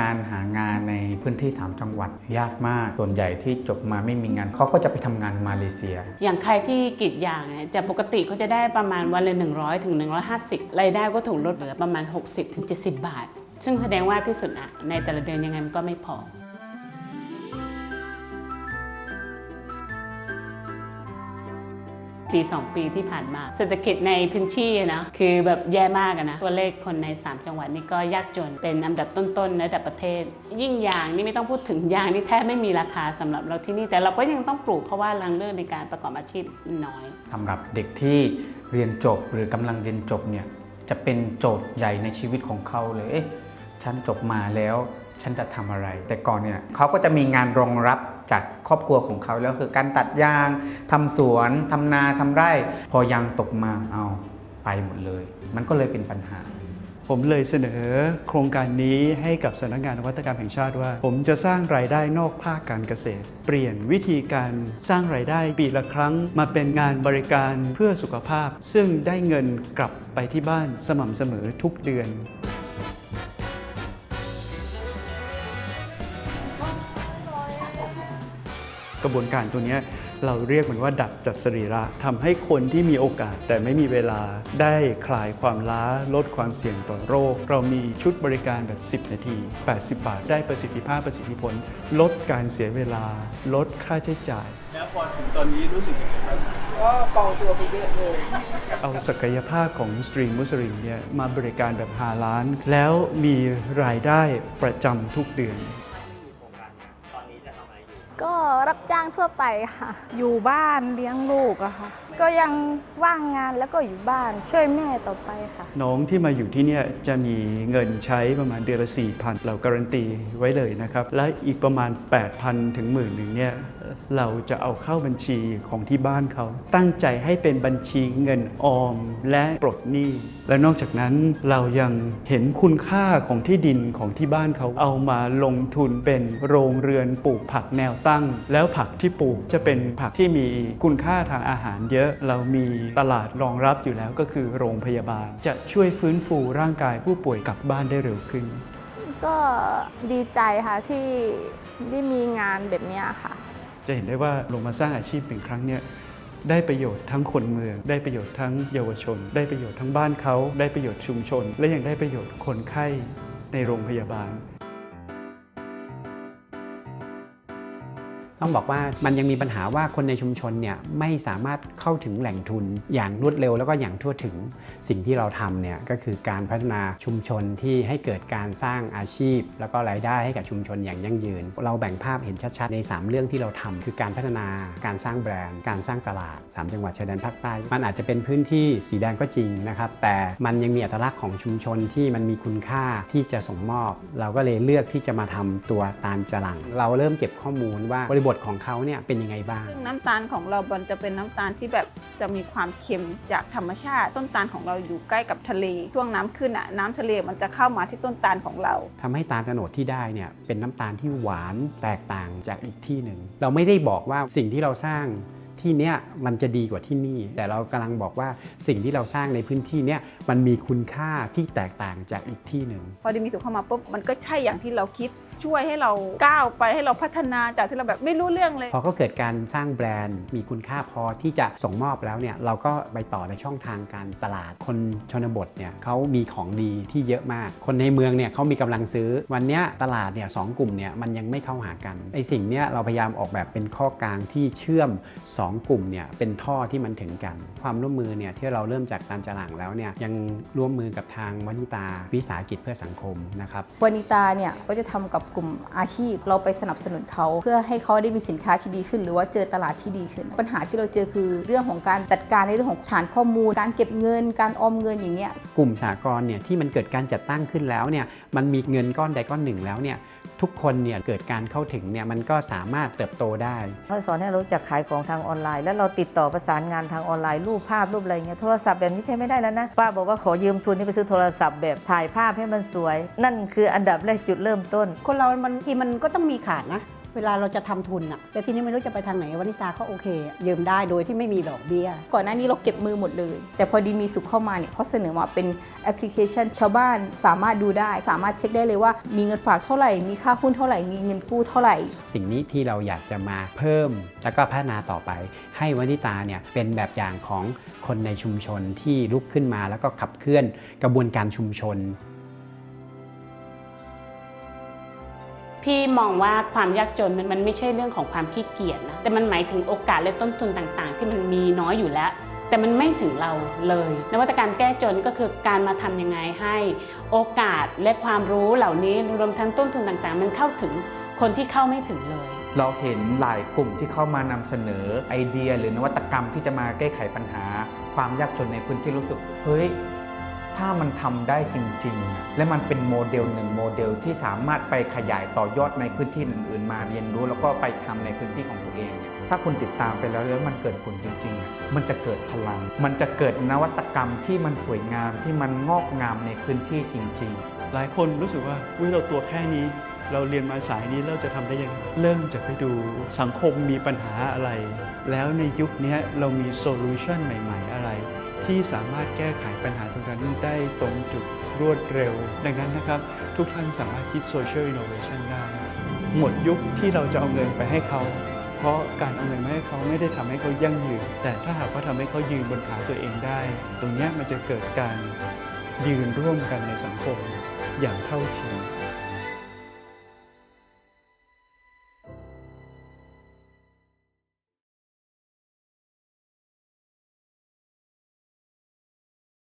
การหางานในพื้นที่ 3 จังหวัดยากมาก ส่วนใหญ่ที่จบมาไม่มีงานเขาก็จะไปทำงานมาเลเซีย อย่างใครที่กรีดยางจะปกติเขาจะได้ประมาณวันละ100 ถึง 150 รายได้ก็ถูกลดเหลือประมาณ 60 ถึง 70 บาท ซึ่งแสดงว่าที่สุดอะในแต่ละเดือนยังไงมันก็ไม่พอ ปี 2 ปีที่ผ่านมา เศรษฐกิจในพื้นที่นะคือแบบแย่มากนะตัวเลขคนใน 3 จังหวัดนี่ก็ยากจนเป็นอันดับต้นๆในระดับประเทศ ยิ่งยางนี่ไม่ต้องพูดถึงยางนี่แทบไม่มีราคาสำหรับเราที่นี่แต่เราก็ยังต้องปลูกเพราะว่ารังเลือกในการประกอบอาชีพน้อยสำหรับเด็กที่เรียนจบหรือกำลังเรียนจบเนี่ยจะเป็นโจทย์ใหญ่ในชีวิตของเขาเลยเอ๊ะฉันจบมาแล้วฉันจะทำอะไร แต่ก่อนเนี่ยเขาก็จะมีงานรองรับ จากครอบครัวของเขาแล้วคือการตัดยางทำสวนทำนาทำไร่ พอยางตกมาเอาไปหมดเลย มันก็เลยเป็นปัญหา ผมเลยเสนอโครงการนี้ให้กับสำนักงานนวัตกรรมแห่งชาติว่า ผมจะสร้างรายได้นอกภาคการเกษตร เปลี่ยนวิธีการสร้างรายได้ปีละครั้ง มาเป็นงานบริการเพื่อสุขภาพ ซึ่งได้เงินกลับไปที่บ้านสม่ำเสมอทุกเดือน กระบวนการตัวเนี้ยเราเรียกมันว่าดัดจัดสรีระทำให้คนที่มีโอกาสแต่ไม่มีเวลาได้คลายความล้าลดความเสี่ยงต่อโรค เรามีชุดบริการแบบ 10 นาที 80 บาท ได้ประสิทธิภาพประสิทธิผล ลดการเสียเวลา ลดค่าใช้จ่าย แล้วพอถึงตอนนี้รู้สึกยังไงบ้างก็เบาตัวไปเยอะเลยเอาศักยภาพของสตรีมมุสลิมเนี่ยมาบริการแบบฮาล้าน แล้วมีรายได้ประจำทุกเดือนก็ รับจ้างทั่วไปค่ะ อยู่บ้านเลี้ยงลูกอะค่ะ ก็ยังว่างงานแล้วก็อยู่บ้านช่วยแม่ต่อไปค่ะ น้องที่มาอยู่ที่เนี่ยจะมีเงินใช้ประมาณเดือนละ4,000เราการันตีไว้เลยนะครับ และอีกประมาณ 8,000 ถึงหมื่นหนึ่งเนี่ยเราจะเอาเข้าบัญชีของที่บ้านเขา ตั้งใจให้เป็นบัญชีเงินออมและปลดหนี้ และนอกจากนั้นเรายังเห็นคุณค่าของที่ดินของที่บ้านเขาเอามาลงทุนเป็นโรงเรือนปลูกผักแนวตั้งแล้วผักที่ปลูกจะเป็นผักที่มีคุณค่าทางอาหารเยอะ เรามีตลาดรองรับอยู่แล้วก็คือโรงพยาบาล จะช่วยฟื้นฟูร่างกายผู้ป่วยกลับบ้านได้เร็วขึ้น ก็ดีใจค่ะที่ได้มีงานแบบเนี้ยค่ะ จะเห็นได้ว่าลงมาสร้างอาชีพหนึ่งครั้งเนี่ยได้ประโยชน์ทั้งคนเมือง ได้ประโยชน์ทั้งเยาวชน ได้ประโยชน์ทั้งบ้านเขา ได้ประโยชน์ชุมชน และยังได้ประโยชน์คนไข้ในโรงพยาบาล ต้องบอกว่ามันยังมีปัญหาว่าคนในชุมชนเนี่ยไม่สามารถเข้าถึงแหล่งทุนอย่างรวดเร็วแล้วก็อย่างทั่วถึงสิ่งที่เราทำเนี่ยก็คือการพัฒนาชุมชนที่ให้เกิดการสร้างอาชีพ แล้วก็รายได้ให้กับชุมชนอย่างยั่งยืน เราแบ่งภาพเห็นชัดๆใน 3 เรื่องที่เราทำคือการพัฒนาการสร้างแบรนด์ การสร้างตลาด 3 จังหวัดชายแดนภาคใต้ มันอาจจะเป็นพื้นที่สีแดงก็จริงนะครับแต่มันยังมีอัตลักษณ์ของชุมชนที่มันมีคุณค่าที่จะส่งมอบ เราก็เลยเลือกที่จะมาทำตัวตาลจรัง เราเริ่มเก็บข้อมูลว่าบริบทของเขาเนี่ยเป็นยังไงบ้าง ซึ่งน้ำตาลของเรามันจะเป็นน้ำตาลที่แบบจะมีความเค็มจากธรรมชาติ ต้นตาลของเราอยู่ใกล้กับทะเล ช่วงน้ำขึ้นอะน้ำทะเลมันจะเข้ามาที่ต้นตาลของเรา ทำให้ตาลโตโนดที่ได้เนี่ยเป็นน้ำตาลที่หวานแตกต่างจากอีกที่หนึ่ง เราไม่ได้บอกว่าสิ่งที่เราสร้างที่เนี้ยมันจะดีกว่าที่นี่ แต่เรากำลังบอกว่าสิ่งที่เราสร้างในพื้นที่เนี้ยมันมีคุณค่าที่แตกต่างจากอีกที่หนึ่ง พอได้มีสูตรเข้ามาปุ๊บมันก็ใช่อย่างที่เราคิด ช่วยให้เราก้าวไปให้เราพัฒนาจากที่เราแบบไม่รู้เรื่องเลย พอเขาเกิดการสร้างแบรนด์ มีคุณค่าพอที่จะส่งมอบแล้วเนี่ยเราก็ไปต่อในช่องทางการตลาดคนชนบทเนี่ยเขามีของดีที่เยอะมาก คนในเมืองเนี่ยเขามีกำลังซื้อวันเนี้ยตลาดเนี่ยสองกลุ่มเนี่ยมันยังไม่เข้าหากันไอสิ่งเนี้ยเราพยายามออกแบบเป็นข้อกลางที่เชื่อม 2 กลุ่มเนี่ยเป็นท่อที่มันถึงกัน ความร่วมมือเนี่ยที่เราเริ่มจากการจลางแล้วเนี่ยยังร่วมมือกับทางวนิตาวิสาหกิจเพื่อสังคมนะครับวานิตาเนี่ยก็จะทำกับกลุ่มอาชีพ เราไปสนับสนุนเขา เพื่อให้เขาได้มีสินค้าที่ดีขึ้น หรือว่าเจอตลาดที่ดีขึ้น ปัญหาที่เราเจอคือเรื่องของการจัดการในเรื่องของฐานข้อมูล การเก็บเงิน การออมเงินอย่างเงี้ยกลุ่มสากลเนี่ยที่มันเกิดการจัดตั้งขึ้นแล้วเนี่ยมันมีเงินก้อนใดก้อนหนึ่งแล้วเนี่ย ทุกคนเนี่ยเกิดการเข้าถึงเนี่ยมันก็สามารถเติบโตได้เขาสอนให้เรารู้จักขายของทางออนไลน์ แล้วเราติดต่อประสานงานทางออนไลน์รูปภาพรูปอะไรเงี้ยโทรศัพท์แบบนี้ใช้ไม่ได้แล้วนะป้าบอกว่าขอยืมทุนนี่ไปซื้อโทรศัพท์แบบถ่ายภาพให้มันสวย นั่นคืออันดับแรกจุดเริ่มต้น คนเรามันทีมันก็ต้องมีขาดนะ เวลาเราจะทำทุนอะแต่ทีนี้ไม่รู้จะไปทางไหนวนิตาเขาโอเคอะยืมได้โดยที่ไม่มีดอกเบี้ย ก่อนหน้านี้เราเก็บมือหมดเลย แต่พอดีมีสุขเข้ามาเนี่ยเขาเสนอมาเป็นแอปพลิเคชันชาวบ้านสามารถดูได้ สามารถเช็คได้เลยว่ามีเงินฝากเท่าไหร่ มีค่าหุ้นเท่าไหร่ มีเงินกู้เท่าไหร่ สิ่งนี้ที่เราอยากจะมาเพิ่ม แล้วก็พัฒนาต่อไป ให้วนิตาเนี่ยเป็นแบบอย่างของคนในชุมชนที่ลุกขึ้นมาแล้วก็ขับเคลื่อนกระบวนการชุมชน พี่มองว่าความยากจนมันมันไม่ใช่เรื่องของความขี้เกียจนะแต่มันหมายถึงโอกาสและต้นทุนต่างๆ ที่มันมีน้อยอยู่แล้ว แต่มันไม่ถึงเราเลย นวัตกรรมแก้จนก็คือการมาทำยังไงให้ โอกาสและความรู้เหล่านี้รวมทั้งต้นทุนต่างๆ มันเข้าถึงคนที่เข้าไม่ถึงเลยเราเห็นหลายกลุ่มที่เข้ามานำเสนอไอเดีย หรือนวัตกรรมที่จะมาแก้ไขปัญหา ความยากจนในพื้นที่รู้สึกเฮ้ย ถ้ามันทำได้จริง ๆ และมันเป็นโมเดลหนึ่งโมเดลที่สามารถไปขยายต่อยอดในพื้นที่อื่น ๆ มาเรียนรู้แล้วก็ไปทำในพื้นที่ของตัวเองเนี่ยถ้าคุณติดตามไปแล้วแล้วมันเกิดผลจริง ๆ มันจะเกิดพลัง มันจะเกิดนวัตกรรมที่มันสวยงามที่มันงอกงามในพื้นที่จริง ๆ หลายคนรู้สึกว่าอุ้ยเราตัวแค่นี้เราเรียนมาสายนี้เราจะทำได้ยังไงเริ่มจากไปดูสังคมมีปัญหาอะไร แล้วในยุคนี้เรามีโซลูชันใหม่ ๆ อะไร ที่สามารถแก้ไขปัญหาตร ได้ตรงจุดรวดเร็ว ดังนั้นนะครับทุกท่านสามารถคิดโซเชียลอินโนเวชันได้ หมดยุคที่เราจะเอาเงินไปให้เขา เพราะการเอาเงินมาให้เขาไม่ได้ทำให้เขายั่งยืน แต่ถ้าหากว่าทำให้เขายืนบนขาตัวเองได้ ตรงนี้มันจะเกิดการยืนร่วมกันในสังคมอย่างเท่าเทียม